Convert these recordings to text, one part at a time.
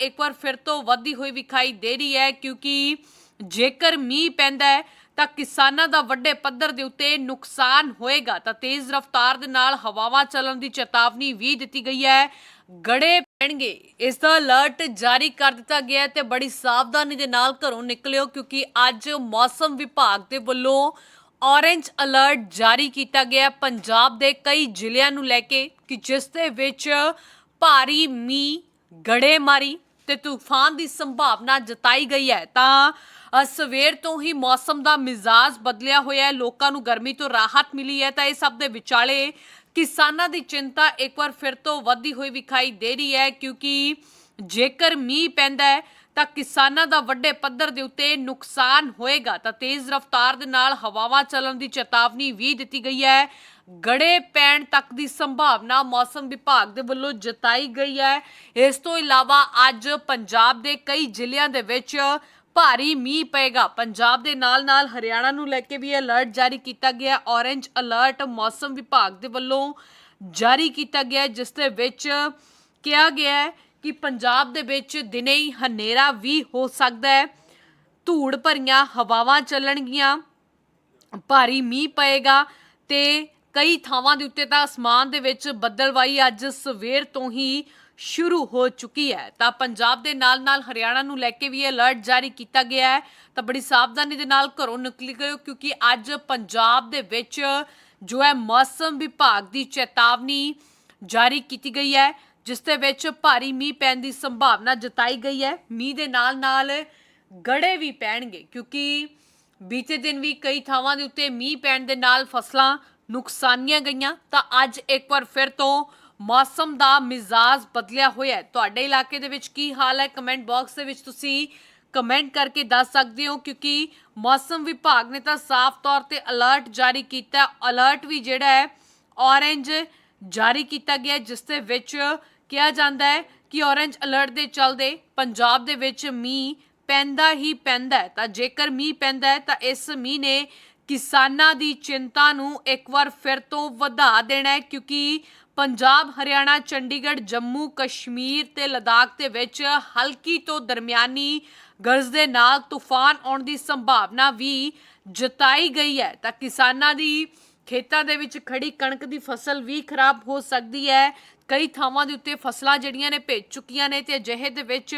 ਇੱਕ ਵਾਰ ਫਿਰ ਤੋਂ ਵੱਧਦੀ ਹੋਈ ਵਿਖਾਈ ਦੇ ਰਹੀ ਹੈ, ਕਿਉਂਕਿ ਜੇਕਰ ਮੀਂਹ ਪੈਂਦਾ ਹੈ, ਤਾਂ ਕਿਸਾਨਾਂ ਦਾ ਵੱਡੇ ਪੱਧਰ ਦੇ ਉੱਤੇ ਨੁਕਸਾਨ ਹੋਏਗਾ। ਤਾਂ ਤੇਜ਼ ਰਫ਼ਤਾਰ ਦੇ ਨਾਲ ਹਵਾਵਾਂ ਚੱਲਣ ਦੀ ਚੇਤਾਵਨੀ ਵੀ ਦਿੱਤੀ ਗਈ ਹੈ। ਗੜੇ ਪੈਣਗੇ। ਇਸ ਦਾ ਅਲਰਟ ਜਾਰੀ ਕਰ ਦਿੱਤਾ ਗਿਆ ਹੈ ਤੇ ਬੜੀ ਸਾਵਧਾਨੀ ਦੇ ਨਾਲ ਘਰੋਂ ਨਿਕਲਿਓ, ਕਿਉਂਕਿ ਅੱਜ ਮੌਸਮ ਵਿਭਾਗ ਦੇ ਵੱਲੋਂ ਔਰੇਂਜ ਅਲਰਟ ਜਾਰੀ ਕੀਤਾ ਗਿਆ ਪੰਜਾਬ ਦੇ ਕਈ ਜ਼ਿਲ੍ਹਿਆਂ ਨੂੰ ਲੈ ਕੇ ਕਿ ਜਿਸ ਦੇ ਵਿੱਚ ਭਾਰੀ ਮੀਂਹ, ਗੜੇਮਾਰੀ ਤੇ ਤੂਫਾਨ ਦੀ ਸੰਭਾਵਨਾ ਜਤਾਈ ਗਈ ਹੈ। ਤਾਂ ਸਵੇਰ ਤੋਂ ਹੀ ਮੌਸਮ ਦਾ ਮਿਜ਼ਾਜ ਬਦਲਿਆ ਹੋਇਆ ਹੈ। ਲੋਕਾਂ ਨੂੰ ਗਰਮੀ ਤੋਂ ਰਾਹਤ ਮਿਲੀ ਹੈ। ਤਾਂ ਇਹ ਸਭ ਦੇ ਵਿਚਾਲੇ ਕਿਸਾਨਾਂ ਦੀ ਚਿੰਤਾ ਇੱਕ ਵਾਰ ਫਿਰ ਤੋਂ ਵੱਧਦੀ ਹੋਈ ਵਿਖਾਈ ਦੇ ਰਹੀ ਹੈ, ਕਿਉਂਕਿ ਜੇਕਰ ਮੀਂਹ ਪੈਂਦਾ ਹੈ, ਤਾਂ ਕਿਸਾਨਾਂ ਦਾ ਵੱਡੇ ਪੱਧਰ ਦੇ ਉੱਤੇ ਨੁਕਸਾਨ ਹੋਏਗਾ। ਤਾਂ ਤੇਜ਼ ਰਫ਼ਤਾਰ ਦੇ ਨਾਲ ਹਵਾਵਾਂ ਚੱਲਣ ਦੀ ਚੇਤਾਵਨੀ ਵੀ ਦਿੱਤੀ ਗਈ ਹੈ। ਗੜੇ ਪੈਣ ਤੱਕ ਦੀ ਸੰਭਾਵਨਾ ਮੌਸਮ ਵਿਭਾਗ ਦੇ ਵੱਲੋਂ ਜਤਾਈ ਗਈ ਹੈ। ਇਸ ਤੋਂ ਇਲਾਵਾ ਅੱਜ ਪੰਜਾਬ ਦੇ ਕਈ ਜ਼ਿਲ੍ਹਿਆਂ ਦੇ ਵਿੱਚ ਭਾਰੀ ਮੀਂਹ ਪਏਗਾ। ਪੰਜਾਬ ਦੇ ਨਾਲ-ਨਾਲ ਹਰਿਆਣਾ ਨੂੰ ਲੈ ਕੇ ਵੀ ਅਲਰਟ ਜਾਰੀ ਕੀਤਾ ਗਿਆ ਔਰੇਂਜ ਅਲਰਟ ਮੌਸਮ ਵਿਭਾਗ ਦੇ ਵੱਲੋਂ ਜਾਰੀ ਕੀਤਾ ਗਿਆ ਜਿਸ ਦੇ ਵਿੱਚ ਕਿਹਾ ਗਿਆ ਹੈ ਕਿ ਪੰਜਾਬ ਦੇ ਵਿੱਚ ਦਿਨੇ ਹੀ ਹਨੇਰਾ ਵੀ ਹੋ ਸਕਦਾ ਹੈ। ਧੂੜ ਭਰੀਆਂ ਹਵਾਵਾਂ ਚੱਲਣਗੀਆਂ। ਭਾਰੀ ਮੀਂਹ ਪਏਗਾ ਤੇ ਕਈ ਥਾਵਾਂ ਦੇ ਉੱਤੇ ਤਾਂ ਅਸਮਾਨ ਦੇ ਵਿੱਚ ਬੱਦਲਵਾਈ ਅੱਜ ਸਵੇਰ ਤੋਂ ਹੀ ਸ਼ੁਰੂ ਹੋ ਚੁੱਕੀ ਹੈ। ਤਾਂ ਪੰਜਾਬ ਦੇ ਨਾਲ-ਨਾਲ ਹਰਿਆਣਾ ਨੂੰ ਲੈ ਕੇ ਵੀ ਅਲਰਟ ਜਾਰੀ ਕੀਤਾ ਗਿਆ ਹੈ। ਤਾਂ ਬੜੀ ਸਾਵਧਾਨੀ ਦੇ ਨਾਲ ਘਰੋਂ ਨਿਕਲੀ ਗਏ ਕਿਉਂਕਿ ਅੱਜ ਪੰਜਾਬ ਦੇ ਵਿੱਚ ਜੋ ਹੈ ਮੌਸਮ ਵਿਭਾਗ ਦੀ ਚੇਤਾਵਨੀ ਜਾਰੀ ਕੀਤੀ ਗਈ ਹੈ, ਜਿਸ ਦੇ ਵਿੱਚ ਭਾਰੀ ਮੀਂਹ ਪੈਣ ਦੀ ਸੰਭਾਵਨਾ ਜਤਾਈ ਗਈ ਹੈ। ਮੀਂਹ ਦੇ ਨਾਲ-ਨਾਲ ਗੜੇ ਵੀ ਪੈਣਗੇ ਕਿਉਂਕਿ ਬੀਤੇ ਦਿਨ ਵੀ ਕਈ ਥਾਵਾਂ ਦੇ ਉੱਤੇ ਮੀਂਹ ਪੈਣ ਦੇ ਨਾਲ ਫਸਲਾਂ ਨੁਕਸਾਨੀਆਂ ਗਈਆਂ, ਤਾਂ ਅੱਜ ਇੱਕ ਵਾਰ ਫਿਰ ਤੋਂ ਮੌਸਮ ਦਾ ਮਿਜ਼ਾਜ ਬਦਲਿਆ ਹੋਇਆ ਹੈ। ਤੁਹਾਡੇ ਇਲਾਕੇ ਦੇ ਵਿੱਚ ਕੀ ਹਾਲ ਹੈ? ਕਮੈਂਟ ਬਾਕਸ ਦੇ ਵਿੱਚ ਤੁਸੀਂ ਕਮੈਂਟ ਕਰਕੇ ਦੱਸ ਸਕਦੇ ਹੋ, ਕਿਉਂਕਿ ਮੌਸਮ ਵਿਭਾਗ ਨੇ ਤਾਂ ਸਾਫ਼ ਤੌਰ ਤੇ ਅਲਰਟ ਜਾਰੀ ਕੀਤਾ ਅਲਰਟ ਵੀ ਜਿਹੜਾ ਹੈ, ਔਰੇਂਜ ਜਾਰੀ ਕੀਤਾ ਗਿਆ ਜਿਸ ਦੇ ਵਿੱਚ ਕਿਹਾ ਜਾਂਦਾ ਹੈ ਕਿ ਔਰੇਂਜ ਅਲਰਟ ਦੇ ਚੱਲਦੇ ਪੰਜਾਬ ਦੇ ਵਿੱਚ ਮੀਂਹ ਪੈਂਦਾ ਹੀ ਪੈਂਦਾ ਤਾਂ ਜੇਕਰ ਮੀਂਹ ਪੈਂਦਾ ਹੈ, ਤਾਂ ਇਸ ਮੀਂਹ ਨੇ ਕਿਸਾਨਾਂ ਦੀ ਚਿੰਤਾ ਨੂੰ ਇੱਕ ਵਾਰ ਫਿਰ ਤੋਂ ਵਧਾ ਦੇਣਾ ਹੈ, ਕਿਉਂਕਿ ਪੰਜਾਬ, ਹਰਿਆਣਾ, ਚੰਡੀਗੜ੍ਹ, ਜੰਮੂ, ਕਸ਼ਮੀਰ ਤੇ ਲਦਾਖ ਦੇ ਵਿੱਚ ਹਲਕੀ ਤੋਂ ਦਰਮਿਆਨੀ ਗਰਜ ਦੇ ਨਾਲ ਤੂਫਾਨ ਆਉਣ ਦੀ ਸੰਭਾਵਨਾ ਵੀ ਜਤਾਈ ਗਈ ਹੈ। ਤਾਂ ਕਿਸਾਨਾਂ ਦੀ ਖੇਤਾਂ ਦੇ ਵਿੱਚ ਖੜੀ ਕਣਕ ਦੀ ਫਸਲ ਵੀ ਖਰਾਬ ਹੋ ਸਕਦੀ ਹੈ। ਕਈ ਥਾਵਾਂ ਦੇ ਉੱਤੇ ਫਸਲਾਂ ਜਿਹੜੀਆਂ ਨੇ ਭੇਜ ਚੁੱਕੀਆਂ ਨੇ ਤੇ ਅਜਿਹੇ ਦੇ ਵਿੱਚ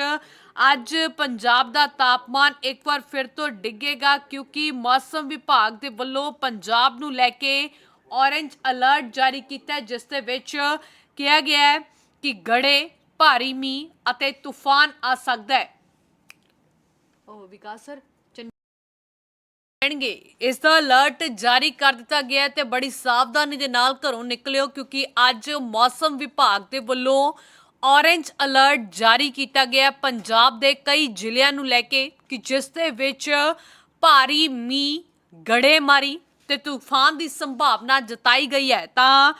ਅੱਜ ਪੰਜਾਬ ਦਾ ਤਾਪਮਾਨ ਇੱਕ ਵਾਰ ਫਿਰ ਤੋਂ ਡਿੱਗੇਗਾ ਕਿਉਂਕਿ ਮੌਸਮ ਵਿਭਾਗ ਦੇ ਵੱਲੋਂ ਪੰਜਾਬ ਨੂੰ ਲੈ ਕੇ ਔਰੇਂਜ ਅਲਰਟ ਜਾਰੀ ਕੀਤਾ ਜਿਸ ਦੇ ਵਿੱਚ ਕਿਹਾ ਗਿਆ ਹੈ ਕਿ ਗੜੇ ਭਾਰੀ ਮੀਂਹ ਅਤੇ ਤੂਫਾਨ ਆ ਸਕਦਾ ਹੈ। ਉਹ ਵਿਕਾਸ ਸਰ ਪੈਣਗੇ ਇਸ ਦਾ ਅਲਰਟ ਜਾਰੀ ਕਰ ਦਿੱਤਾ ਗਿਆ ਹੈ ਤੇ ਬੜੀ ਸਾਵਧਾਨੀ ਦੇ ਨਾਲ ਘਰੋਂ ਨਿਕਲਿਓ ਕਿਉਂਕਿ ਅੱਜ ਮੌਸਮ ਵਿਭਾਗ ਦੇ ਵੱਲੋਂ ਔਰੇਂਜ ਅਲਰਟ ਜਾਰੀ ਕੀਤਾ ਗਿਆ ਪੰਜਾਬ ਦੇ ਕਈ ਜ਼ਿਲ੍ਹਿਆਂ ਨੂੰ ਲੈ ਕੇ ਕਿ ਜਿਸ ਦੇ ਵਿੱਚ ਭਾਰੀ ਮੀਂਹ, ਗੜੇਮਾਰੀ ਤੇ ਤੂਫਾਨ ਦੀ ਸੰਭਾਵਨਾ ਜਤਾਈ ਗਈ ਹੈ। ਤਾਂ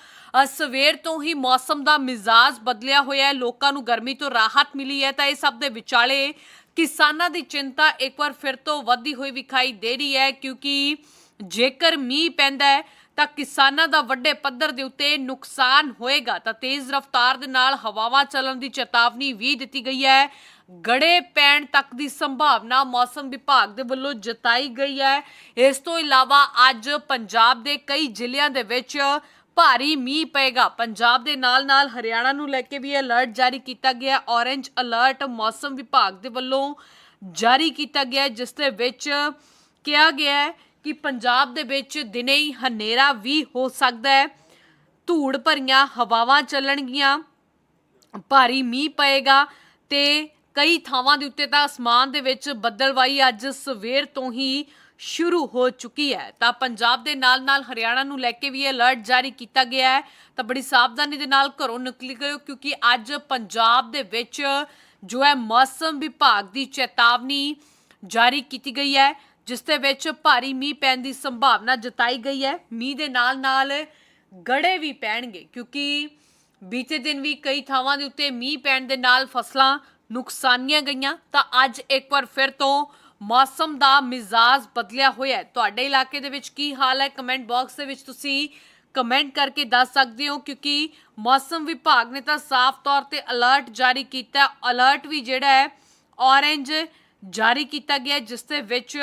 ਸਵੇਰ ਤੋਂ ਹੀ ਮੌਸਮ ਦਾ ਮਿਜ਼ਾਜ ਬਦਲਿਆ ਹੋਇਆ ਹੈ। ਲੋਕਾਂ ਨੂੰ ਗਰਮੀ ਤੋਂ ਰਾਹਤ ਮਿਲੀ ਹੈ। ਤਾਂ ਇਹ ਸਭ ਦੇ ਵਿਚਾਲੇ ਕਿਸਾਨਾਂ ਦੀ ਚਿੰਤਾ ਇੱਕ ਵਾਰ ਫਿਰ ਤੋਂ ਵੱਧਦੀ ਹੋਈ ਵਿਖਾਈ ਦੇ ਰਹੀ ਹੈ ਕਿਉਂਕਿ ਜੇਕਰ ਮੀਂਹ ਪੈਂਦਾ ਹੈ ਤਾਂ ਕਿਸਾਨਾਂ ਦਾ ਵੱਡੇ ਪੱਧਰ ਦੇ ਉੱਤੇ ਨੁਕਸਾਨ ਹੋਏਗਾ। ਤਾਂ ਤੇਜ਼ ਰਫ਼ਤਾਰ ਦੇ ਨਾਲ ਹਵਾਵਾਂ ਚੱਲਣ ਦੀ ਚੇਤਾਵਨੀ ਵੀ ਦਿੱਤੀ ਗਈ ਹੈ। ਗੜੇ ਪੈਣ ਤੱਕ ਦੀ ਸੰਭਾਵਨਾ ਮੌਸਮ ਵਿਭਾਗ ਦੇ ਵੱਲੋਂ ਜਤਾਈ ਗਈ ਹੈ। ਇਸ ਤੋਂ ਇਲਾਵਾ ਅੱਜ ਪੰਜਾਬ ਦੇ ਕਈ ਜ਼ਿਲ੍ਹਿਆਂ ਦੇ ਵਿੱਚ ਭਾਰੀ ਮੀਂਹ ਪਏਗਾ। ਪੰਜਾਬ ਦੇ ਨਾਲ-ਨਾਲ ਹਰਿਆਣਾ ਨੂੰ ਲੈ ਕੇ ਵੀ ਅਲਰਟ ਜਾਰੀ ਕੀਤਾ ਗਿਆ। ਔਰੇਂਜ ਅਲਰਟ ਮੌਸਮ ਵਿਭਾਗ ਦੇ ਵੱਲੋਂ ਜਾਰੀ ਕੀਤਾ ਗਿਆ, ਜਿਸ ਦੇ ਵਿੱਚ ਕਿਹਾ ਗਿਆ ਹੈ ਕਿ ਪੰਜਾਬ ਦੇ ਵਿੱਚ ਦਿਨੇ ਹੀ ਹਨੇਰਾ ਵੀ ਹੋ ਸਕਦਾ ਹੈ। ਧੂੜ ਭਰੀਆਂ ਹਵਾਵਾਂ ਚੱਲਣਗੀਆਂ, ਭਾਰੀ ਮੀਂਹ ਪਏਗਾ ਤੇ ਕਈ ਥਾਵਾਂ ਦੇ ਉੱਤੇ ਤਾਂ ਅਸਮਾਨ ਦੇ ਵਿੱਚ ਬੱਦਲਵਾਈ ਅੱਜ ਸਵੇਰ ਤੋਂ ਹੀ ਸ਼ੁਰੂ ਹੋ ਚੁੱਕੀ ਹੈ। ਤਾਂ ਪੰਜਾਬ ਦੇ ਨਾਲ-ਨਾਲ ਹਰਿਆਣਾ ਨੂੰ ਲੈ ਕੇ ਵੀ ਅਲਰਟ ਜਾਰੀ ਕੀਤਾ ਗਿਆ ਹੈ। ਤਾਂ ਬੜੀ ਸਾਵਧਾਨੀ ਦੇ ਨਾਲ ਘਰੋਂ ਨਿਕਲੀ ਗਏ ਕਿਉਂਕਿ ਅੱਜ ਪੰਜਾਬ ਦੇ ਵਿੱਚ ਜੋ ਹੈ ਮੌਸਮ ਵਿਭਾਗ ਦੀ ਚੇਤਾਵਨੀ ਜਾਰੀ ਕੀਤੀ ਗਈ ਹੈ। ਜਿਸ ਦੇ ਵਿੱਚ ਭਾਰੀ ਮੀਂਹ ਪੈਣ ਦੀ ਸੰਭਾਵਨਾ ਜਤਾਈ ਗਈ ਹੈ। ਮੀਂਹ ਦੇ ਨਾਲ-ਨਾਲ ਗੜੇ ਵੀ ਪੈਣਗੇ, ਕਿਉਂਕਿ ਬੀਤੇ ਦਿਨ ਵੀ ਕਈ ਥਾਵਾਂ ਦੇ ਉੱਤੇ ਮੀਂਹ ਪੈਣ ਦੇ ਨਾਲ ਫਸਲਾਂ ਨੁਕਸਾਨੀਆਂ ਗਈਆਂ। ਤਾਂ ਅੱਜ ਇੱਕ ਵਾਰ ਫਿਰ ਤੋਂ ਮੌਸਮ ਦਾ ਮਿਜ਼ਾਜ ਬਦਲਿਆ ਹੋਇਆ ਹੈ। ਤੁਹਾਡੇ ਇਲਾਕੇ ਦੇ ਵਿੱਚ ਕੀ ਹਾਲ ਹੈ? ਕਮੈਂਟ ਬਾਕਸ ਦੇ ਵਿੱਚ ਤੁਸੀਂ ਕਮੈਂਟ ਕਰਕੇ ਦੱਸ ਸਕਦੇ ਹੋ, ਕਿਉਂਕਿ ਮੌਸਮ ਵਿਭਾਗ ਨੇ ਤਾਂ ਸਾਫ਼ ਤੌਰ ਤੇ ਅਲਰਟ ਜਾਰੀ ਕੀਤਾ। ਅਲਰਟ ਵੀ ਜਿਹੜਾ ਹੈ, ਔਰੇਂਜ ਜਾਰੀ ਕੀਤਾ ਗਿਆ, ਜਿਸ ਦੇ ਵਿੱਚ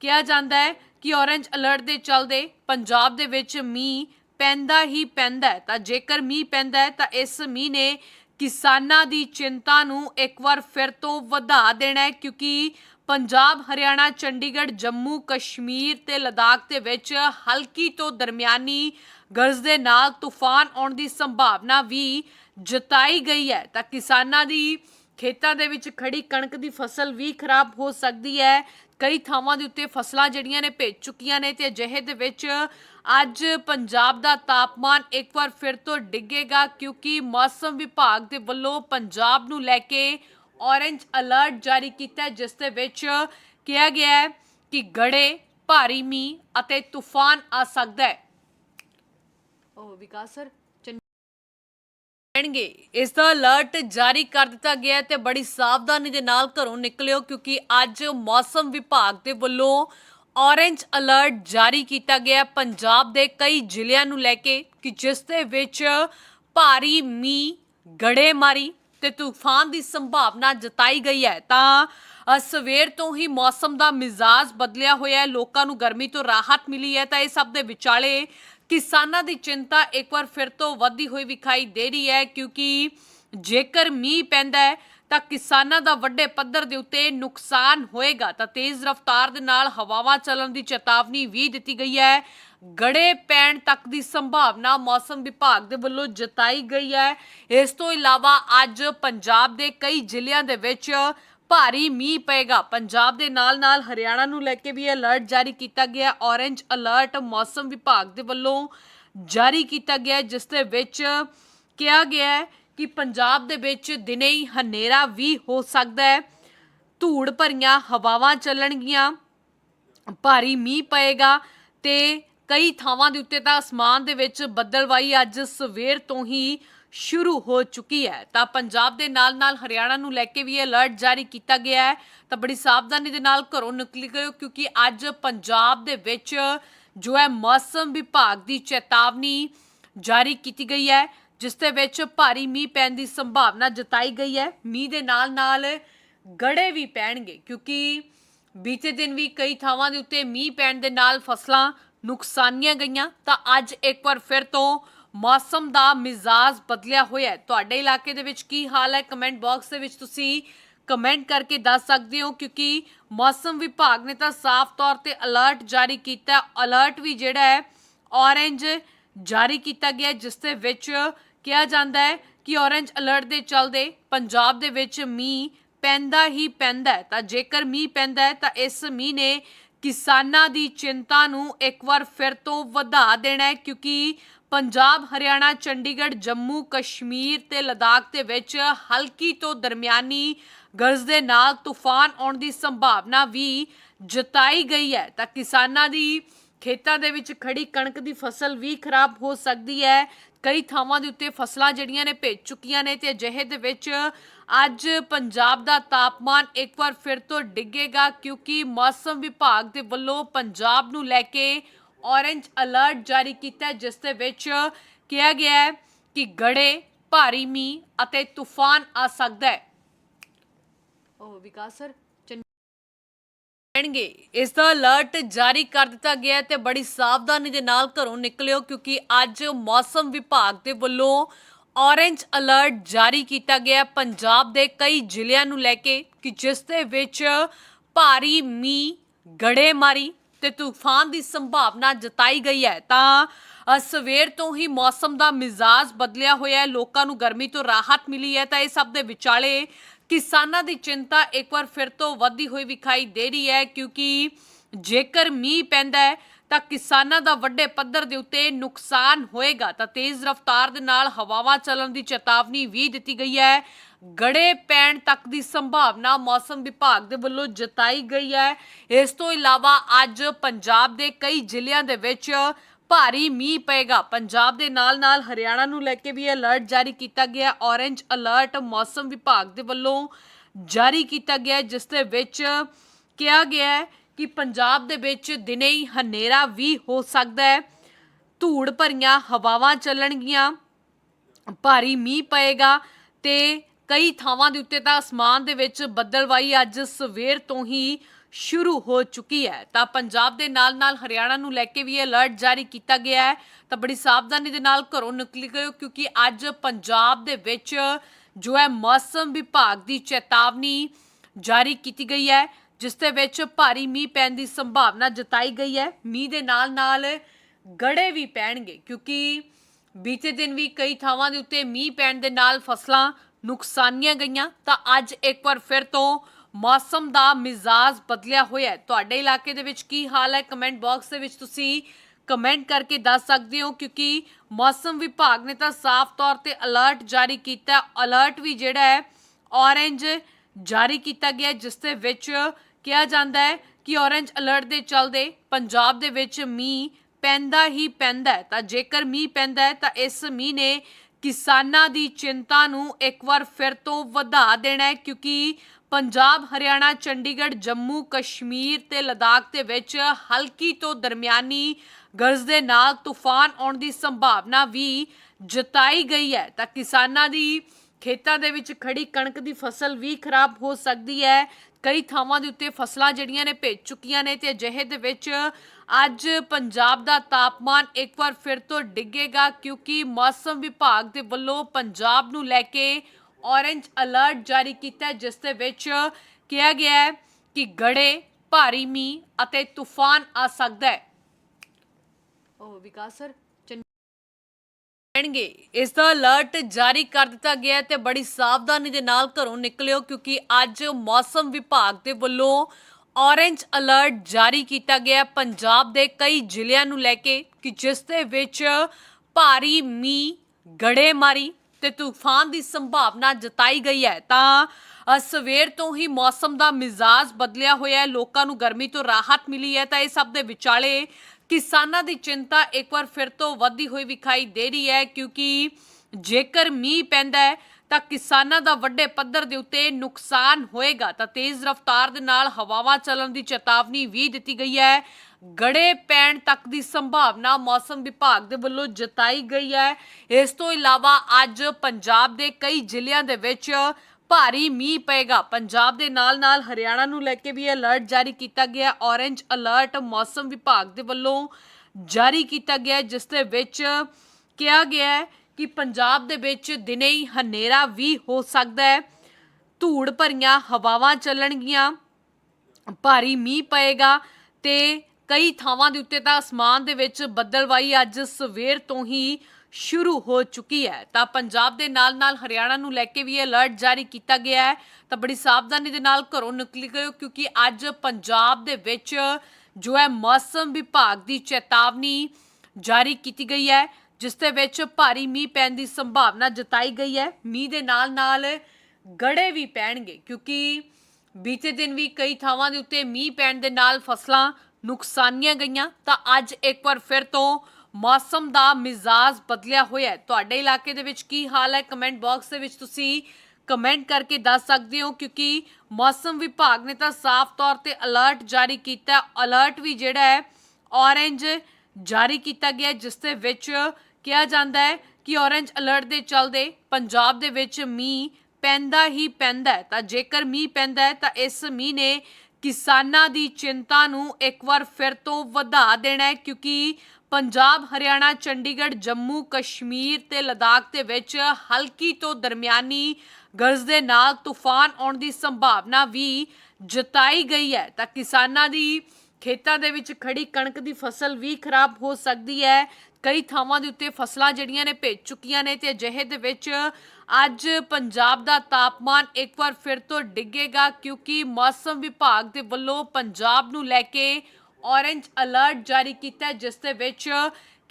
ਕਿਹਾ ਜਾਂਦਾ ਹੈ ਕਿ ਔਰੇਂਜ ਅਲਰਟ ਦੇ ਚੱਲਦੇ ਪੰਜਾਬ ਦੇ ਵਿੱਚ ਮੀਂਹ ਪੈਂਦਾ ਹੀ ਪੈਂਦਾ ਹੈ। ਤਾਂ ਜੇਕਰ ਮੀਂਹ ਪੈਂਦਾ ਹੈ, ਤਾਂ ਇਸ ਮੀਂਹ ਨੇ ਕਿਸਾਨਾਂ ਦੀ ਚਿੰਤਾ ਨੂੰ ਇੱਕ ਵਾਰ ਫਿਰ ਤੋਂ ਵਧਾ ਦੇਣਾ ਹੈ, ਕਿਉਂਕਿ ਪੰਜਾਬ, ਹਰਿਆਣਾ, ਚੰਡੀਗੜ੍ਹ, ਜੰਮੂ, ਕਸ਼ਮੀਰ ਤੇ ਲਦਾਖ ਦੇ ਵਿੱਚ ਹਲਕੀ ਤੋਂ ਦਰਮਿਆਨੀ ਗਰਜ ਦੇ ਨਾਲ ਤੂਫਾਨ ਆਉਣ ਦੀ ਸੰਭਾਵਨਾ ਵੀ ਜਤਾਈ ਗਈ ਹੈ। ਤਾਂ ਕਿਸਾਨਾਂ ਦੀ ਖੇਤਾਂ ਦੇ ਵਿੱਚ ਖੜੀ ਕਣਕ ਦੀ ਫਸਲ ਵੀ ਖਰਾਬ ਹੋ ਸਕਦੀ ਹੈ। ਕਈ ਥਾਵਾਂ ਦੇ ਉੱਤੇ ਫਸਲਾਂ ਜਿਹੜੀਆਂ ਨੇ ਭੇਜ ਚੁੱਕੀਆਂ ਨੇ ਤੇ ਅਜਿਹੇ ਦੇ ਵਿੱਚ ਅੱਜ ਪੰਜਾਬ ਦਾ ਤਾਪਮਾਨ ਇੱਕ ਵਾਰ ਫਿਰ ਤੋਂ ਡਿੱਗੇਗਾ ਕਿਉਂਕਿ ਮੌਸਮ ਵਿਭਾਗ ਦੇ ਵੱਲੋਂ ਪੰਜਾਬ ਨੂੰ ਲੈ ਕੇ ਔਰੇਂਜ ਅਲਰਟ ਜਾਰੀ ਕੀਤਾ ਜਿਸ ਦੇ ਵਿੱਚ ਕਿਹਾ ਗਿਆ ਹੈ ਕਿ ਗੜੇ, ਭਾਰੀ ਮੀਂਹ ਅਤੇ ਤੂਫਾਨ ਆ ਸਕਦਾ ਹੈ। ਉਹ ਵਿਕਾਸ ਸਰ। ਰਹਿਣਗੇ ਇਸ ਦਾ ਅਲਰਟ ਜਾਰੀ ਕਰ ਦਿੱਤਾ ਗਿਆ ਤੇ ਬੜੀ ਸਾਵਧਾਨੀ ਦੇ ਨਾਲ ਘਰੋਂ ਨਿਕਲਿਓ ਕਿਉਂਕਿ ਅੱਜ ਮੌਸਮ ਵਿਭਾਗ ਦੇ ਵੱਲੋਂ ਔਰੇਂਜ ਅਲਰਟ ਜਾਰੀ ਕੀਤਾ ਗਿਆ ਪੰਜਾਬ ਦੇ ਕਈ ਜ਼ਿਲ੍ਹਿਆਂ ਨੂੰ ਲੈ ਕੇ ਕਿ ਜਿਸ ਦੇ ਵਿੱਚ ਭਾਰੀ ਮੀਂਹ, ਗੜੇਮਾਰੀ ਤੇ ਤੂਫਾਨ ਦੀ ਸੰਭਾਵਨਾ ਜਤਾਈ ਗਈ ਹੈ। ਤਾਂ ਸਵੇਰ ਤੋਂ ਹੀ ਮੌਸਮ ਦਾ ਮਿਜ਼ਾਜ ਬਦਲਿਆ ਹੋਇਆ ਹੈ। ਲੋਕਾਂ ਨੂੰ ਗਰਮੀ ਤੋਂ ਰਾਹਤ ਮਿਲੀ ਹੈ। ਤਾਂ ਇਹ ਸਭ ਦੇ ਵਿਚਾਲੇ ਕਿਸਾਨਾਂ ਦੀ ਚਿੰਤਾ ਇੱਕ ਵਾਰ ਫਿਰ ਤੋਂ ਵਧਦੀ ਹੋਈ ਵਿਖਾਈ ਦੇ ਰਹੀ ਹੈ, ਕਿਉਂਕਿ ਜੇਕਰ ਮੀਂਹ ਪੈਂਦਾ ਹੈ, ਤਾਂ ਕਿਸਾਨਾਂ ਦਾ ਵੱਡੇ ਪੱਧਰ ਦੇ ਉੱਤੇ ਨੁਕਸਾਨ ਹੋਏਗਾ। ਤਾਂ ਤੇਜ਼ ਰਫ਼ਤਾਰ ਦੇ ਨਾਲ ਹਵਾਵਾਂ ਚੱਲਣ ਦੀ ਚੇਤਾਵਨੀ ਵੀ ਦਿੱਤੀ ਗਈ ਹੈ। ਗੜੇ ਪੈਣ ਤੱਕ ਦੀ ਸੰਭਾਵਨਾ ਮੌਸਮ ਵਿਭਾਗ ਦੇ ਵੱਲੋਂ ਜਤਾਈ ਗਈ ਹੈ। ਇਸ ਤੋਂ ਇਲਾਵਾ ਅੱਜ ਪੰਜਾਬ ਦੇ ਕਈ ਜ਼ਿਲ੍ਹਿਆਂ ਦੇ ਵਿੱਚ ਭਾਰੀ ਮੀਂਹ ਪਏਗਾ। ਪੰਜਾਬ ਦੇ ਨਾਲ-ਨਾਲ ਹਰਿਆਣਾ ਨੂੰ ਲੈ ਕੇ ਵੀ ਅਲਰਟ ਜਾਰੀ ਕੀਤਾ ਗਿਆ। ਔਰੇਂਜ ਅਲਰਟ ਮੌਸਮ ਵਿਭਾਗ ਦੇ ਵੱਲੋਂ ਜਾਰੀ ਕੀਤਾ ਗਿਆ ਜਿਸ ਦੇ ਵਿੱਚ ਕਿਹਾ ਗਿਆ ਹੈ ਕਿ ਪੰਜਾਬ ਦੇ ਵਿੱਚ ਦਿਨੇ ਹੀ ਹਨੇਰਾ ਵੀ ਹੋ ਸਕਦਾ ਹੈ। ਧੂੜ ਭਰੀਆਂ ਹਵਾਵਾਂ ਚੱਲਣਗੀਆਂ। ਭਾਰੀ ਮੀਂਹ ਪਏਗਾ ਤੇ ਕਈ ਥਾਵਾਂ ਦੇ ਉੱਤੇ ਤਾਂ ਅਸਮਾਨ ਦੇ ਵਿੱਚ ਬੱਦਲਵਾਈ ਅੱਜ ਸਵੇਰ ਤੋਂ ਹੀ ਸ਼ੁਰੂ ਹੋ ਚੁੱਕੀ ਹੈ। ਤਾਂ ਪੰਜਾਬ ਦੇ ਨਾਲ-ਨਾਲ ਹਰਿਆਣਾ ਨੂੰ ਲੈ ਕੇ ਵੀ ਅਲਰਟ ਜਾਰੀ ਕੀਤਾ ਗਿਆ ਹੈ। ਤਾਂ ਬੜੀ ਸਾਵਧਾਨੀ ਦੇ ਨਾਲ ਘਰੋਂ ਨਿਕਲੀ ਗਏ, ਕਿਉਂਕਿ ਅੱਜ ਪੰਜਾਬ ਦੇ ਵਿੱਚ ਜੋ ਹੈ ਮੌਸਮ ਵਿਭਾਗ ਦੀ ਚੇਤਾਵਨੀ ਜਾਰੀ ਕੀਤੀ ਗਈ ਹੈ, ਜਿਸ ਦੇ ਵਿੱਚ ਭਾਰੀ ਮੀਂਹ ਪੈਣ ਦੀ ਸੰਭਾਵਨਾ ਜਤਾਈ ਗਈ ਹੈ। ਮੀਂਹ ਦੇ ਨਾਲ-ਨਾਲ ਗੜੇ ਵੀ ਪੈਣਗੇ, ਕਿਉਂਕਿ ਬੀਤੇ ਦਿਨ ਵੀ ਕਈ ਥਾਵਾਂ ਦੇ ਉੱਤੇ ਮੀਂਹ ਪੈਣ ਦੇ ਨਾਲ ਫਸਲਾਂ ਨੁਕਸਾਨੀਆਂ ਗਈਆਂ। ਤਾਂ ਅੱਜ ਇੱਕ ਵਾਰ ਫਿਰ ਤੋਂ ਮੌਸਮ ਦਾ ਮਿਜ਼ਾਜ ਬਦਲਿਆ ਹੋਇਆ ਹੈ। ਤੁਹਾਡੇ ਇਲਾਕੇ ਦੇ ਵਿੱਚ ਕੀ ਹਾਲ ਹੈ? ਕਮੈਂਟ ਬਾਕਸ ਦੇ ਵਿੱਚ ਤੁਸੀਂ ਕਮੈਂਟ ਕਰਕੇ ਦੱਸ ਸਕਦੇ ਹੋ, ਕਿਉਂਕਿ ਮੌਸਮ ਵਿਭਾਗ ਨੇ ਤਾਂ ਸਾਫ਼ ਤੌਰ ਤੇ ਅਲਰਟ ਜਾਰੀ ਕੀਤਾ ਅਲਰਟ ਵੀ ਜਿਹੜਾ ਹੈ ਔਰੇਂਜ ਜਾਰੀ ਕੀਤਾ ਗਿਆ ਜਿਸ ਦੇ ਵਿੱਚ ਕਿਹਾ ਜਾਂਦਾ ਹੈ ਕਿ ਔਰੇਂਜ ਅਲਰਟ ਦੇ ਚੱਲਦੇ ਪੰਜਾਬ ਦੇ ਵਿੱਚ ਮੀਂਹ ਪੈਂਦਾ ਹੀ ਪੈਂਦਾ ਹੈ। ਤਾਂ ਜੇਕਰ ਮੀਂਹ ਪੈਂਦਾ ਹੈ, ਤਾਂ ਇਸ ਮੀਂਹ ਨੇ ਕਿਸਾਨਾਂ ਦੀ ਚਿੰਤਾ ਨੂੰ ਇੱਕ ਵਾਰ ਫਿਰ ਤੋਂ ਵਧਾ ਦੇਣਾ ਹੈ, ਕਿਉਂਕਿ ਪੰਜਾਬ, ਹਰਿਆਣਾ, ਚੰਡੀਗੜ੍ਹ, ਜੰਮੂ, ਕਸ਼ਮੀਰ ਤੇ ਲਦਾਖ ਦੇ ਵਿੱਚ ਹਲਕੀ ਤੋਂ ਦਰਮਿਆਨੀ ਗਰਜ ਦੇ ਨਾਲ ਤੂਫਾਨ ਆਉਣ ਦੀ ਸੰਭਾਵਨਾ ਵੀ ਜਤਾਈ ਗਈ ਹੈ। ਤਾਂ ਕਿਸਾਨਾਂ ਦੀ ਖੇਤਾਂ ਦੇ ਵਿੱਚ ਖੜੀ ਕਣਕ ਦੀ ਫਸਲ ਵੀ ਖਰਾਬ ਹੋ ਸਕਦੀ ਹੈ। ਕਈ ਥਾਵਾਂ ਦੇ ਉੱਤੇ ਫਸਲਾਂ ਜਿਹੜੀਆਂ ਨੇ ਭੇਜ ਚੁੱਕੀਆਂ ਨੇ ਤੇ ਅਜਿਹੇ ਦੇ ਵਿੱਚ ਅੱਜ ਪੰਜਾਬ ਦਾ ਤਾਪਮਾਨ ਇੱਕ ਵਾਰ ਫਿਰ ਤੋਂ ਡਿੱਗੇਗਾ ਕਿਉਂਕਿ ਮੌਸਮ ਵਿਭਾਗ ਦੇ ਵੱਲੋਂ ਪੰਜਾਬ ਨੂੰ ਲੈ ਕੇ ਔਰੇਂਜ ਅਲਰਟ ਜਾਰੀ ਕੀਤਾ ਜਿਸ ਦੇ ਵਿੱਚ ਕਿਹਾ ਗਿਆ ਹੈ ਕਿ ਗੜੇ, ਭਾਰੀ ਮੀਂਹ ਅਤੇ ਤੂਫਾਨ ਆ ਸਕਦਾ ਹੈ। ਉਹ ਵਿਕਾਸ ਸਰ ਰਹਿਣਗੇ ਇਸ ਦਾ ਅਲਰਟ ਜਾਰੀ ਕਰ ਦਿੱਤਾ ਗਿਆ ਹੈ ਤੇ ਬੜੀ ਸਾਵਧਾਨੀ ਦੇ ਨਾਲ ਘਰੋਂ ਨਿਕਲਿਓ, ਕਿਉਂਕਿ ਅੱਜ ਮੌਸਮ ਵਿਭਾਗ ਦੇ ਵੱਲੋਂ ਔਰੇਂਜ ਅਲਰਟ ਜਾਰੀ ਕੀਤਾ ਗਿਆ ਪੰਜਾਬ ਦੇ ਕਈ ਜ਼ਿਲ੍ਹਿਆਂ ਨੂੰ ਲੈ ਕੇ ਕਿ ਜਿਸ ਦੇ ਵਿੱਚ ਭਾਰੀ ਮੀਂਹ, ਗੜੇਮਾਰੀ ਤੇ ਤੂਫਾਨ ਦੀ ਸੰਭਾਵਨਾ ਜਤਾਈ ਗਈ ਹੈ। ਤਾਂ ਸਵੇਰ ਤੋਂ ਹੀ ਮੌਸਮ ਦਾ ਮਿਜ਼ਾਜ ਬਦਲਿਆ ਹੋਇਆ ਹੈ। ਲੋਕਾਂ ਨੂੰ ਗਰਮੀ ਤੋਂ ਰਾਹਤ ਮਿਲੀ ਹੈ। ਤਾਂ ਇਹ ਸਭ ਦੇ ਵਿਚਾਲੇ ਕਿਸਾਨਾਂ ਦੀ ਚਿੰਤਾ ਇੱਕ ਵਾਰ ਫਿਰ ਤੋਂ ਵਧਦੀ ਹੋਈ ਵਿਖਾਈ ਦੇ ਰਹੀ ਹੈ। ਕਿਉਂਕਿ ਜੇਕਰ ਮੀਂਹ ਪੈਂਦਾ ਹੈ ਤਾਂ ਕਿਸਾਨਾਂ ਦਾ ਵੱਡੇ ਪੱਧਰ ਦੇ ਉੱਤੇ ਨੁਕਸਾਨ ਹੋਏਗਾ। ਤਾਂ ਤੇਜ਼ ਰਫ਼ਤਾਰ ਦੇ ਨਾਲ ਹਵਾਵਾਂ ਚੱਲਣ ਦੀ ਚੇਤਾਵਨੀ ਵੀ ਦਿੱਤੀ ਗਈ ਹੈ। ਗੜੇ ਪੈਣ ਤੱਕ ਦੀ ਸੰਭਾਵਨਾ ਮੌਸਮ ਵਿਭਾਗ ਦੇ ਵੱਲੋਂ ਜਤਾਈ ਗਈ ਹੈ। ਇਸ ਤੋਂ ਇਲਾਵਾ ਅੱਜ ਪੰਜਾਬ ਦੇ ਕਈ ਜ਼ਿਲ੍ਹਿਆਂ ਦੇ ਵਿੱਚ ਭਾਰੀ ਮੀਂਹ ਪਏਗਾ। ਪੰਜਾਬ ਦੇ ਨਾਲ-ਨਾਲ ਹਰਿਆਣਾ ਨੂੰ ਲੈ ਕੇ ਵੀ ਅਲਰਟ ਜਾਰੀ ਕੀਤਾ ਗਿਆ ਔਰੇਂਜ ਅਲਰਟ ਮੌਸਮ ਵਿਭਾਗ ਦੇ ਵੱਲੋਂ ਜਾਰੀ ਕੀਤਾ ਗਿਆ ਜਿਸ ਦੇ ਵਿੱਚ ਕਿਹਾ ਗਿਆ ਹੈ ਕਿ ਪੰਜਾਬ ਦੇ ਵਿੱਚ ਦਿਨੇ ਹੀ ਹਨੇਰਾ ਵੀ ਹੋ ਸਕਦਾ ਹੈ। ਧੂੜ ਭਰੀਆਂ ਹਵਾਵਾਂ ਚੱਲਣਗੀਆਂ, ਭਾਰੀ ਮੀਂਹ ਪਏਗਾ ਤੇ ਕਈ ਥਾਵਾਂ ਦੇ ਉੱਤੇ ਤਾਂ ਅਸਮਾਨ ਦੇ ਵਿੱਚ ਬੱਦਲਵਾਈ ਅੱਜ ਸਵੇਰ ਤੋਂ ਹੀ ਸ਼ੁਰੂ ਹੋ ਚੁੱਕੀ ਹੈ। ਤਾਂ ਪੰਜਾਬ ਦੇ ਨਾਲ-ਨਾਲ ਹਰਿਆਣਾ ਨੂੰ ਲੈ ਕੇ ਵੀ ਅਲਰਟ ਜਾਰੀ ਕੀਤਾ ਗਿਆ ਹੈ। ਤਾਂ ਬੜੀ ਸਾਵਧਾਨੀ ਦੇ ਨਾਲ ਘਰੋਂ ਨਿਕਲੀ ਗਏ, ਕਿਉਂਕਿ ਅੱਜ ਪੰਜਾਬ ਦੇ ਵਿੱਚ ਜੋ ਹੈ ਮੌਸਮ ਵਿਭਾਗ ਦੀ ਚੇਤਾਵਨੀ ਜਾਰੀ ਕੀਤੀ ਗਈ ਹੈ। ਜਿਸ ਦੇ ਵਿੱਚ ਭਾਰੀ ਮੀਂਹ ਪੈਣ ਦੀ ਸੰਭਾਵਨਾ ਜਤਾਈ ਗਈ ਹੈ। ਮੀਂਹ ਦੇ ਨਾਲ-ਨਾਲ ਗੜੇ ਵੀ ਪੈਣਗੇ ਕਿਉਂਕਿ ਬੀਤੇ ਦਿਨ ਵੀ ਕਈ ਥਾਵਾਂ ਦੇ ਉੱਤੇ ਮੀਂਹ ਪੈਣ ਦੇ ਨਾਲ ਫਸਲਾਂ ਨੁਕਸਾਨੀਆਂ ਗਈਆਂ। ਤਾਂ ਅੱਜ ਇੱਕ ਵਾਰ ਫਿਰ ਤੋਂ ਮੌਸਮ ਦਾ ਮਿਜ਼ਾਜ ਬਦਲਿਆ ਹੋਇਆ ਹੈ। ਤੁਹਾਡੇ ਇਲਾਕੇ ਦੇ ਵਿੱਚ ਕੀ ਹਾਲ ਹੈ? ਕਮੈਂਟ ਬਾਕਸ ਦੇ ਵਿੱਚ ਤੁਸੀਂ ਕਮੈਂਟ ਕਰਕੇ ਦੱਸ ਸਕਦੇ ਹੋ ਕਿਉਂਕਿ ਮੌਸਮ ਵਿਭਾਗ ਨੇ ਤਾਂ ਸਾਫ਼ ਤੌਰ ਤੇ ਅਲਰਟ ਜਾਰੀ ਕੀਤਾ। ਅਲਰਟ ਵੀ ਜਿਹੜਾ ਹੈ, ਔਰੇਂਜ ਜਾਰੀ ਕੀਤਾ ਗਿਆ ਜਿਸ ਦੇ ਵਿੱਚ ਕਿਹਾ ਜਾਂਦਾ ਹੈ ਕਿ ਔਰੇਂਜ ਅਲਰਟ ਦੇ ਚੱਲਦੇ ਪੰਜਾਬ ਦੇ ਵਿੱਚ ਮੀਂਹ ਪੈਂਦਾ ਹੀ ਪੈਂਦਾ ਹੈ। ਤਾਂ ਜੇਕਰ ਮੀਂਹ ਪੈਂਦਾ ਹੈ, ਤਾਂ ਇਸ ਮੀਂਹ ਨੇ ਕਿਸਾਨਾਂ ਦੀ ਚਿੰਤਾ ਨੂੰ ਇੱਕ ਵਾਰ ਫਿਰ ਤੋਂ ਵਧਾ ਦੇਣਾ ਹੈ, ਕਿਉਂਕਿ ਪੰਜਾਬ, ਹਰਿਆਣਾ, ਚੰਡੀਗੜ੍ਹ, ਜੰਮੂ, ਕਸ਼ਮੀਰ ਤੇ ਲਦਾਖ ਦੇ ਵਿੱਚ ਹਲਕੀ ਤੋਂ ਦਰਮਿਆਨੀ ਗਰਜ ਦੇ ਨਾਲ ਤੂਫਾਨ ਆਉਣ ਦੀ ਸੰਭਾਵਨਾ ਵੀ ਜਤਾਈ ਗਈ ਹੈ। ਤਾਂ ਕਿਸਾਨਾਂ ਦੀ ਖੇਤਾਂ ਦੇ ਵਿੱਚ ਖੜੀ ਕਣਕ ਦੀ ਫਸਲ ਵੀ ਖਰਾਬ ਹੋ ਸਕਦੀ ਹੈ। ਕਈ ਥਾਵਾਂ ਦੇ ਉੱਤੇ ਫਸਲਾਂ ਜਿਹੜੀਆਂ ਨੇ ਭੇਜ ਚੁੱਕੀਆਂ ਨੇ ਤੇ ਅਜਿਹੇ ਦੇ ਵਿੱਚ ਅੱਜ ਪੰਜਾਬ ਦਾ ਤਾਪਮਾਨ ਇੱਕ ਵਾਰ ਫਿਰ ਤੋਂ ਡਿੱਗੇਗਾ ਕਿਉਂਕਿ ਮੌਸਮ ਵਿਭਾਗ ਦੇ ਵੱਲੋਂ ਪੰਜਾਬ ਨੂੰ ਲੈ ਕੇ ਔਰੇਂਜ ਅਲਰਟ ਜਾਰੀ ਕੀਤਾ ਜਿਸ ਦੇ ਵਿੱਚ ਕਿਹਾ ਗਿਆ ਹੈ ਕਿ ਗੜੇ, ਭਾਰੀ ਮੀਂਹ ਅਤੇ ਤੂਫਾਨ ਆ ਸਕਦਾ ਹੈ। ਉਹ ਵਿਕਾਸ ਸਰ ਪੈਣਗੇ ਇਸ ਦਾ ਅਲਰਟ ਜਾਰੀ ਕਰ ਦਿੱਤਾ ਗਿਆ ਤੇ ਬੜੀ ਸਾਵਧਾਨੀ ਦੇ ਨਾਲ ਘਰੋਂ ਨਿਕਲਿਓ ਕਿਉਂਕਿ ਅੱਜ ਮੌਸਮ ਵਿਭਾਗ ਦੇ ਵੱਲੋਂ ਔਰੇਂਜ ਅਲਰਟ ਜਾਰੀ ਕੀਤਾ ਗਿਆ ਪੰਜਾਬ ਦੇ ਕਈ ਜ਼ਿਲ੍ਹਿਆਂ ਨੂੰ ਲੈ ਕੇ ਕਿ ਜਿਸ ਦੇ ਵਿੱਚ ਭਾਰੀ ਮੀਂਹ, ਗੜੇਮਾਰੀ ਤੇ ਤੂਫਾਨ ਦੀ ਸੰਭਾਵਨਾ ਜਤਾਈ ਗਈ ਹੈ। ਤਾਂ ਸਵੇਰ ਤੋਂ ਹੀ ਮੌਸਮ ਦਾ ਮਿਜ਼ਾਜ ਬਦਲਿਆ ਹੋਇਆ ਹੈ। ਲੋਕਾਂ ਨੂੰ ਗਰਮੀ ਤੋਂ ਰਾਹਤ ਮਿਲੀ ਹੈ। ਤਾਂ ਇਹ ਸਭ ਦੇ ਵਿਚਾਲੇ ਕਿਸਾਨਾਂ ਦੀ ਚਿੰਤਾ ਇੱਕ ਵਾਰ ਫਿਰ ਤੋਂ ਵਧਦੀ ਹੋਈ ਵਿਖਾਈ ਦੇ ਰਹੀ ਹੈ, ਕਿਉਂਕਿ ਜੇਕਰ ਮੀਂਹ ਪੈਂਦਾ ਹੈ, ਤਾਂ ਕਿਸਾਨਾਂ ਦਾ ਵੱਡੇ ਪੱਧਰ ਦੇ ਉੱਤੇ ਨੁਕਸਾਨ ਹੋਏਗਾ। ਤਾਂ ਤੇਜ਼ ਰਫ਼ਤਾਰ ਦੇ ਨਾਲ ਹਵਾਵਾਂ ਚੱਲਣ ਦੀ ਚੇਤਾਵਨੀ ਵੀ ਦਿੱਤੀ ਗਈ ਹੈ। ਗੜੇ ਪੈਣ ਤੱਕ ਦੀ ਸੰਭਾਵਨਾ ਮੌਸਮ ਵਿਭਾਗ ਦੇ ਵੱਲੋਂ ਜਤਾਈ ਗਈ ਹੈ। ਇਸ ਤੋਂ ਇਲਾਵਾ ਅੱਜ ਪੰਜਾਬ ਦੇ ਕਈ ਜ਼ਿਲ੍ਹਿਆਂ ਦੇ ਵਿੱਚ ਭਾਰੀ ਮੀਂਹ ਪਏਗਾ। ਪੰਜਾਬ ਦੇ ਨਾਲ-ਨਾਲ ਹਰਿਆਣਾ ਨੂੰ ਲੈ ਕੇ ਵੀ ਅਲਰਟ ਜਾਰੀ ਕੀਤਾ ਗਿਆ। ਔਰੇਂਜ ਅਲਰਟ ਮੌਸਮ ਵਿਭਾਗ ਦੇ ਵੱਲੋਂ ਜਾਰੀ ਕੀਤਾ ਗਿਆ ਜਿਸ ਦੇ ਵਿੱਚ ਕਿਹਾ ਗਿਆ ਹੈ ਕਿ ਪੰਜਾਬ ਦੇ ਵਿੱਚ ਦਿਨੇ ਹੀ ਹਨੇਰਾ ਵੀ ਹੋ ਸਕਦਾ ਹੈ। ਧੂੜ ਭਰੀਆਂ ਹਵਾਵਾਂ ਚੱਲਣਗੀਆਂ। ਭਾਰੀ ਮੀਂਹ ਪਏਗਾ ਤੇ ਕਈ ਥਾਵਾਂ ਦੇ ਉੱਤੇ ਤਾਂ ਅਸਮਾਨ ਦੇ ਵਿੱਚ ਬੱਦਲਵਾਈ ਅੱਜ ਸਵੇਰ ਤੋਂ ਹੀ ਸ਼ੁਰੂ ਹੋ ਚੁੱਕੀ ਹੈ। ਤਾਂ ਪੰਜਾਬ ਦੇ ਨਾਲ-ਨਾਲ ਹਰਿਆਣਾ ਨੂੰ ਲੈ ਕੇ ਵੀ ਅਲਰਟ ਜਾਰੀ ਕੀਤਾ ਗਿਆ ਹੈ। ਤਾਂ ਬੜੀ ਸਾਵਧਾਨੀ ਦੇ ਨਾਲ ਘਰੋਂ ਨਿਕਲੀ ਗਏ, ਕਿਉਂਕਿ ਅੱਜ ਪੰਜਾਬ ਦੇ ਵਿੱਚ ਜੋ ਹੈ ਮੌਸਮ ਵਿਭਾਗ ਦੀ ਚੇਤਾਵਨੀ ਜਾਰੀ ਕੀਤੀ ਗਈ ਹੈ, ਜਿਸ ਦੇ ਵਿੱਚ ਭਾਰੀ ਮੀਂਹ ਪੈਣ ਦੀ ਸੰਭਾਵਨਾ ਜਤਾਈ ਗਈ ਹੈ। ਮੀਂਹ ਦੇ ਨਾਲ-ਨਾਲ ਗੜੇ ਵੀ ਪੈਣਗੇ, ਕਿਉਂਕਿ ਬੀਤੇ ਦਿਨ ਵੀ ਕਈ ਥਾਵਾਂ ਦੇ ਉੱਤੇ ਮੀਂਹ ਪੈਣ ਦੇ ਨਾਲ ਫਸਲਾਂ ਨੁਕਸਾਨੀਆਂ ਗਈਆਂ। ਤਾਂ ਅੱਜ ਇੱਕ ਵਾਰ ਫਿਰ ਤੋਂ ਮੌਸਮ ਦਾ ਮਿਜ਼ਾਜ ਬਦਲਿਆ ਹੋਇਆ ਹੈ। ਤੁਹਾਡੇ ਇਲਾਕੇ ਦੇ ਵਿੱਚ ਕੀ ਹਾਲ ਹੈ? ਕਮੈਂਟ ਬਾਕਸ ਦੇ ਵਿੱਚ ਤੁਸੀਂ ਕਮੈਂਟ ਕਰਕੇ ਦੱਸ ਸਕਦੇ ਹੋ, ਕਿਉਂਕਿ ਮੌਸਮ ਵਿਭਾਗ ਨੇ ਤਾਂ ਸਾਫ਼ ਤੌਰ ਤੇ ਅਲਰਟ ਜਾਰੀ ਕੀਤਾ ਅਲਰਟ ਵੀ ਜਿਹੜਾ ਹੈ ਔਰੇਂਜ ਜਾਰੀ ਕੀਤਾ ਗਿਆ ਜਿਸ ਦੇ ਵਿੱਚ ਕਿਹਾ ਜਾਂਦਾ ਹੈ ਕਿ ਔਰੇਂਜ ਅਲਰਟ ਦੇ ਚੱਲਦੇ ਪੰਜਾਬ ਦੇ ਵਿੱਚ ਮੀਂਹ ਪੈਂਦਾ ਹੀ ਪੈਂਦਾ ਤਾਂ ਜੇਕਰ ਮੀਂਹ ਪੈਂਦਾ ਹੈ, ਤਾਂ ਇਸ ਮੀਂਹ ਨੇ ਕਿਸਾਨਾਂ ਦੀ ਚਿੰਤਾ ਨੂੰ ਇੱਕ ਵਾਰ ਫਿਰ ਤੋਂ ਵਧਾ ਦੇਣਾ ਹੈ, ਕਿਉਂਕਿ ਪੰਜਾਬ, ਹਰਿਆਣਾ, ਚੰਡੀਗੜ੍ਹ, ਜੰਮੂ, ਕਸ਼ਮੀਰ ਤੇ ਲਦਾਖ ਦੇ ਵਿੱਚ ਹਲਕੀ ਤੋਂ ਦਰਮਿਆਨੀ ਗਰਜ ਦੇ ਨਾਲ ਤੂਫਾਨ ਆਉਣ ਦੀ ਸੰਭਾਵਨਾ ਵੀ ਜਤਾਈ ਗਈ ਹੈ। ਤਾਂ ਕਿਸਾਨਾਂ ਦੀ ਖੇਤਾਂ ਦੇ ਵਿੱਚ ਖੜੀ ਕਣਕ ਦੀ ਫਸਲ ਵੀ ਖਰਾਬ ਹੋ ਸਕਦੀ ਹੈ। ਕਈ ਥਾਵਾਂ ਦੇ ਉੱਤੇ ਫਸਲਾਂ ਜਿਹੜੀਆਂ ਨੇ ਭੇਜ ਚੁੱਕੀਆਂ ਨੇ ਤੇ ਅਜਿਹੇ ਦੇ ਵਿੱਚ ਅੱਜ ਪੰਜਾਬ ਦਾ ਤਾਪਮਾਨ ਇੱਕ ਵਾਰ ਫਿਰ ਤੋਂ ਡਿੱਗੇਗਾ ਕਿਉਂਕਿ ਮੌਸਮ ਵਿਭਾਗ ਦੇ ਵੱਲੋਂ ਪੰਜਾਬ ਨੂੰ ਲੈ ਕੇ ਔਰੇਂਜ ਅਲਰਟ ਜਾਰੀ ਕੀਤਾ ਜਿਸ ਦੇ ਵਿੱਚ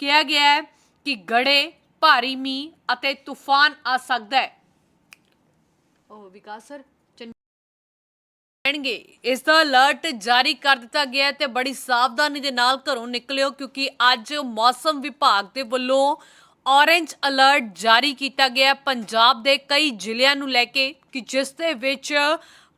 ਕਿਹਾ ਗਿਆ ਹੈ ਕਿ ਗੜੇ ਭਾਰੀ ਮੀਂਹ ਅਤੇ ਤੂਫਾਨ ਆ ਸਕਦਾ ਹੈ। ਉਹ ਵਿਕਾਸ ਸਰ ਪੈਣਗੇ ਇਸ ਦਾ ਅਲਰਟ ਜਾਰੀ ਕਰ ਦਿੱਤਾ ਗਿਆ ਹੈ ਤੇ ਬੜੀ ਸਾਵਧਾਨੀ ਦੇ ਨਾਲ ਘਰੋਂ ਨਿਕਲਿਓ ਕਿਉਂਕਿ ਅੱਜ ਮੌਸਮ ਵਿਭਾਗ ਦੇ ਵੱਲੋਂ ਔਰੇਂਜ ਅਲਰਟ ਜਾਰੀ ਕੀਤਾ ਗਿਆ। ਪੰਜਾਬ ਦੇ ਕਈ ਜ਼ਿਲ੍ਹਿਆਂ ਨੂੰ ਲੈ ਕੇ ਕਿ ਜਿਸ ਦੇ ਵਿੱਚ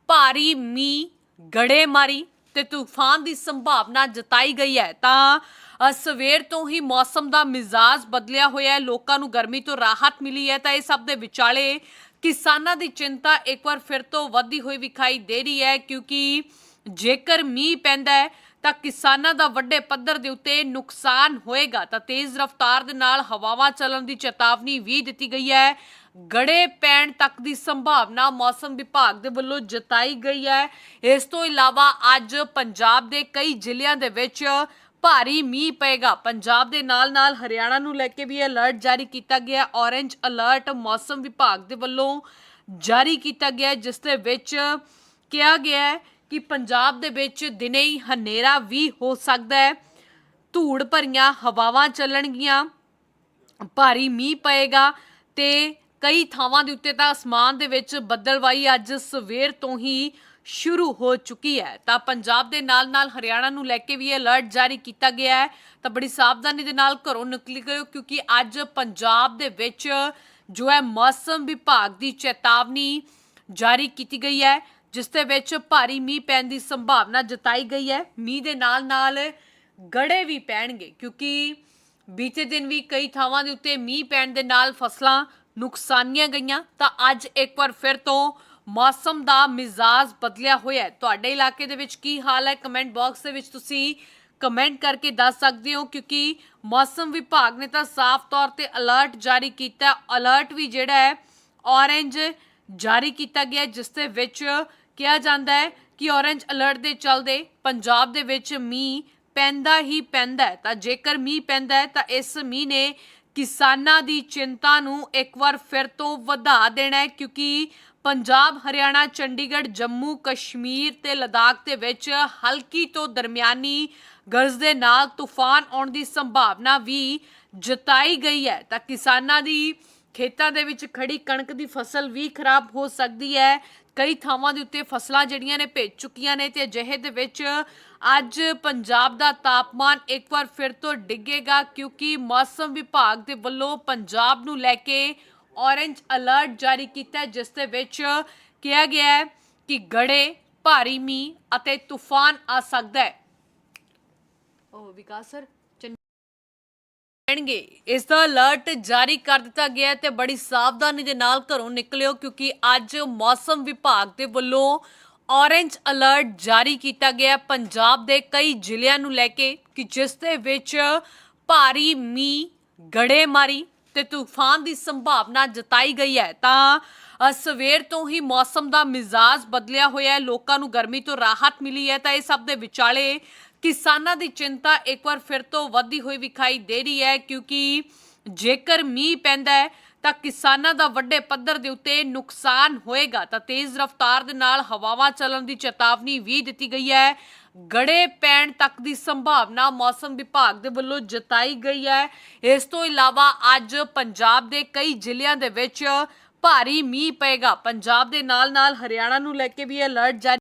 ਭਾਰੀ ਮੀਂਹ, ਗੜੇਮਾਰੀ ਤੇ ਤੂਫਾਨ ਦੀ ਸੰਭਾਵਨਾ ਜਤਾਈ ਗਈ ਹੈ। ਤਾਂ ਸਵੇਰ ਤੋਂ ਹੀ ਮੌਸਮ ਦਾ ਮਿਜ਼ਾਜ ਬਦਲਿਆ ਹੋਇਆ ਹੈ। ਲੋਕਾਂ ਨੂੰ ਗਰਮੀ ਤੋਂ ਰਾਹਤ ਮਿਲੀ ਹੈ। ਤਾਂ ਇਹ ਸਭ ਦੇ ਵਿਚਾਲੇ ਕਿਸਾਨਾਂ ਦੀ ਚਿੰਤਾ ਇੱਕ ਵਾਰ ਫਿਰ ਤੋਂ ਵਧੀ ਹੋਈ ਵਿਖਾਈ ਦੇ ਰਹੀ ਹੈ ਕਿਉਂਕਿ ਜੇਕਰ ਮੀਂਹ ਪੈਂਦਾ ਹੈ ਤਾਂ ਕਿਸਾਨਾਂ ਦਾ ਵੱਡੇ ਪੱਧਰ ਦੇ ਉੱਤੇ ਨੁਕਸਾਨ ਹੋਏਗਾ। ਤਾਂ ਤੇਜ਼ ਰਫ਼ਤਾਰ ਦੇ ਨਾਲ ਹਵਾਵਾਂ ਚੱਲਣ ਦੀ ਚੇਤਾਵਨੀ ਵੀ ਦਿੱਤੀ ਗਈ ਹੈ। ਗੜੇ ਪੈਣ ਤੱਕ ਦੀ ਸੰਭਾਵਨਾ ਮੌਸਮ ਵਿਭਾਗ ਦੇ ਵੱਲੋਂ ਜਤਾਈ ਗਈ ਹੈ। ਇਸ ਤੋਂ ਇਲਾਵਾ ਅੱਜ ਪੰਜਾਬ ਦੇ ਕਈ ਜ਼ਿਲ੍ਹਿਆਂ ਦੇ ਵਿੱਚ ਭਾਰੀ ਮੀਂਹ ਪਏਗਾ। ਪੰਜਾਬ ਦੇ ਨਾਲ-ਨਾਲ ਹਰਿਆਣਾ ਨੂੰ ਲੈ ਕੇ ਵੀ ਅਲਰਟ ਜਾਰੀ ਕੀਤਾ ਗਿਆ ਔਰੇਂਜ ਅਲਰਟ ਮੌਸਮ ਵਿਭਾਗ ਦੇ ਵੱਲੋਂ ਜਾਰੀ ਕੀਤਾ ਗਿਆ ਜਿਸ ਦੇ ਵਿੱਚ ਕਿਹਾ ਗਿਆ ਹੈ ਕਿ ਪੰਜਾਬ ਦੇ ਵਿੱਚ ਦਿਨੇ ਹੀ ਹਨੇਰਾ ਵੀ ਹੋ ਸਕਦਾ ਹੈ। ਧੂੜ ਭਰੀਆਂ ਹਵਾਵਾਂ ਚੱਲਣਗੀਆਂ, ਭਾਰੀ ਮੀਂਹ ਪਏਗਾ ਤੇ ਕਈ ਥਾਵਾਂ ਦੇ ਉੱਤੇ ਤਾਂ ਅਸਮਾਨ ਦੇ ਵਿੱਚ ਬੱਦਲਵਾਈ ਅੱਜ ਸਵੇਰ ਤੋਂ ਹੀ ਸ਼ੁਰੂ ਹੋ ਚੁੱਕੀ ਹੈ। ਤਾਂ ਪੰਜਾਬ ਦੇ ਨਾਲ-ਨਾਲ ਹਰਿਆਣਾ ਨੂੰ ਲੈ ਕੇ ਵੀ ਅਲਰਟ ਜਾਰੀ ਕੀਤਾ ਗਿਆ ਹੈ। ਤਾਂ ਬੜੀ ਸਾਵਧਾਨੀ ਦੇ ਨਾਲ ਘਰੋਂ ਨਿਕਲ ਗਏ, ਕਿਉਂਕਿ ਅੱਜ ਪੰਜਾਬ ਦੇ ਵਿੱਚ ਜੋ ਹੈ ਮੌਸਮ ਵਿਭਾਗ ਦੀ ਚੇਤਾਵਨੀ ਜਾਰੀ ਕੀਤੀ ਗਈ ਹੈ। ਜਿਸ ਦੇ ਵਿੱਚ ਭਾਰੀ ਮੀਂਹ ਪੈਣ ਦੀ ਸੰਭਾਵਨਾ ਜਤਾਈ ਗਈ ਹੈ। ਮੀਂਹ ਦੇ ਨਾਲ-ਨਾਲ ਗੜੇ ਵੀ ਪੈਣਗੇ ਕਿਉਂਕਿ ਬੀਤੇ ਦਿਨ ਵੀ ਕਈ ਥਾਵਾਂ ਦੇ ਉੱਤੇ ਮੀਂਹ ਪੈਣ ਦੇ ਨਾਲ ਫਸਲਾਂ ਨੁਕਸਾਨੀਆਂ ਗਈਆਂ। ਤਾਂ ਅੱਜ ਇੱਕ ਵਾਰ ਫਿਰ ਤੋਂ ਮੌਸਮ ਦਾ ਮਿਜ਼ਾਜ ਬਦਲਿਆ ਹੋਇਆ ਹੈ। ਤੁਹਾਡੇ ਇਲਾਕੇ ਦੇ ਵਿੱਚ ਕੀ ਹਾਲ ਹੈ? ਕਮੈਂਟ ਬਾਕਸ ਦੇ ਵਿੱਚ ਤੁਸੀਂ ਕਮੈਂਟ ਕਰਕੇ ਦੱਸ ਸਕਦੇ ਹੋ ਕਿਉਂਕਿ ਮੌਸਮ ਵਿਭਾਗ ਨੇ ਤਾਂ ਸਾਫ਼ ਤੌਰ ਤੇ ਅਲਰਟ ਜਾਰੀ ਕੀਤਾ। ਅਲਰਟ ਵੀ ਜਿਹੜਾ ਹੈ, ਔਰੇਂਜ ਜਾਰੀ ਕੀਤਾ ਗਿਆ ਜਿਸ ਦੇ ਵਿੱਚ ਕਿਹਾ ਜਾਂਦਾ ਹੈ ਕਿ ਔਰੇਂਜ ਅਲਰਟ ਦੇ ਚੱਲਦੇ ਪੰਜਾਬ ਦੇ ਵਿੱਚ ਮੀਂਹ ਪੈਂਦਾ ਹੀ ਪੈਂਦਾ ਹੈ। ਤਾਂ ਜੇਕਰ ਮੀਂਹ ਪੈਂਦਾ ਹੈ, ਤਾਂ ਇਸ ਮੀਂਹ ਨੇ ਕਿਸਾਨਾਂ ਦੀ ਚਿੰਤਾ ਨੂੰ ਇੱਕ ਵਾਰ ਫਿਰ ਤੋਂ ਵਧਾ ਦੇਣਾ ਹੈ, ਕਿਉਂਕਿ ਪੰਜਾਬ, ਹਰਿਆਣਾ, ਚੰਡੀਗੜ੍ਹ, ਜੰਮੂ, ਕਸ਼ਮੀਰ ਤੇ ਲਦਾਖ ਦੇ ਵਿੱਚ ਹਲਕੀ ਤੋਂ ਦਰਮਿਆਨੀ ਗਰਜ ਦੇ ਨਾਲ ਤੂਫਾਨ ਆਉਣ ਦੀ ਸੰਭਾਵਨਾ ਵੀ ਜਤਾਈ ਗਈ ਹੈ। ਤਾਂ ਕਿਸਾਨਾਂ ਦੀ ਖੇਤਾਂ ਦੇ ਵਿੱਚ ਖੜੀ ਕਣਕ ਦੀ ਫਸਲ ਵੀ ਖਰਾਬ ਹੋ ਸਕਦੀ ਹੈ। ਕਈ ਥਾਵਾਂ ਦੇ ਉੱਤੇ ਫਸਲਾਂ ਜਿਹੜੀਆਂ ਨੇ ਭੇਜ ਚੁੱਕੀਆਂ ਨੇ ਤੇ ਅਜਿਹੇ ਦੇ ਵਿੱਚ ਅੱਜ ਪੰਜਾਬ ਦਾ ਤਾਪਮਾਨ ਇੱਕ ਵਾਰ ਫਿਰ ਤੋਂ ਡਿੱਗੇਗਾ ਕਿਉਂਕਿ ਮੌਸਮ ਵਿਭਾਗ ਦੇ ਵੱਲੋਂ ਪੰਜਾਬ ਨੂੰ ਲੈ ਕੇ ਔਰੇਂਜ ਅਲਰਟ ਜਾਰੀ ਕੀਤਾ ਜਿਸ ਦੇ ਵਿੱਚ ਕਿਹਾ ਗਿਆ ਹੈ ਕਿ ਗੜੇ, ਭਾਰੀ ਮੀਂਹ ਅਤੇ ਤੂਫਾਨ ਆ ਸਕਦਾ ਹੈ। ਉਹ ਵਿਕਾਸ ਸਰ। ਰਹਿਣਗੇ ਇਸ ਦਾ ਅਲਰਟ ਜਾਰੀ ਕਰ ਦਿੱਤਾ ਗਿਆ ਤੇ ਬੜੀ ਸਾਵਧਾਨੀ ਦੇ ਨਾਲ ਘਰੋਂ ਨਿਕਲਿਓ ਕਿਉਂਕਿ ਅੱਜ ਮੌਸਮ ਵਿਭਾਗ ਦੇ ਵੱਲੋਂ ਔਰੇਂਜ ਅਲਰਟ ਜਾਰੀ ਕੀਤਾ ਗਿਆ ਪੰਜਾਬ ਦੇ ਕਈ ਜ਼ਿਲ੍ਹਿਆਂ ਨੂੰ ਲੈ ਕੇ ਕਿ ਜਿਸ ਦੇ ਵਿੱਚ ਭਾਰੀ ਮੀਂਹ, ਗੜੇਮਾਰੀ ਤੇ ਤੂਫਾਨ ਦੀ ਸੰਭਾਵਨਾ ਜਤਾਈ ਗਈ ਹੈ। ਤਾਂ ਸਵੇਰ ਤੋਂ ਹੀ ਮੌਸਮ ਦਾ ਮਿਜ਼ਾਜ ਬਦਲਿਆ ਹੋਇਆ ਹੈ। ਲੋਕਾਂ ਨੂੰ ਗਰਮੀ ਤੋਂ ਰਾਹਤ ਮਿਲੀ ਹੈ। ਤਾਂ ਇਹ ਸਭ ਦੇ ਵਿਚਾਲੇ ਕਿਸਾਨਾਂ ਦੀ ਚਿੰਤਾ ਇੱਕ ਵਾਰ ਫਿਰ ਤੋਂ ਵਧੀ ਹੋਈ ਵਿਖਾਈ ਦੇ ਰਹੀ ਹੈ, ਕਿਉਂਕਿ ਜੇਕਰ ਮੀਂਹ ਪੈਂਦਾ ਹੈ, ਤਾਂ ਕਿਸਾਨਾਂ ਦਾ ਵੱਡੇ ਪੱਧਰ ਦੇ ਉੱਤੇ ਨੁਕਸਾਨ ਹੋਏਗਾ। ਤਾਂ ਤੇਜ਼ ਰਫ਼ਤਾਰ ਦੇ ਨਾਲ ਹਵਾਵਾਂ ਚੱਲਣ ਦੀ ਚੇਤਾਵਨੀ ਵੀ ਦਿੱਤੀ ਗਈ ਹੈ। ਗੜੇ ਪੈਣ ਤੱਕ ਦੀ ਸੰਭਾਵਨਾ ਮੌਸਮ ਵਿਭਾਗ ਦੇ ਵੱਲੋਂ ਜਤਾਈ ਗਈ ਹੈ। ਇਸ ਤੋਂ ਇਲਾਵਾ ਅੱਜ ਪੰਜਾਬ ਦੇ ਕਈ ਜ਼ਿਲ੍ਹਿਆਂ ਦੇ ਵਿੱਚ ਭਾਰੀ ਮੀਂਹ ਪਏਗਾ। ਪੰਜਾਬ ਦੇ ਨਾਲ-ਨਾਲ ਹਰਿਆਣਾ ਨੂੰ ਲੈ ਕੇ ਵੀ ਅਲਰਟ ਜਾਰੀ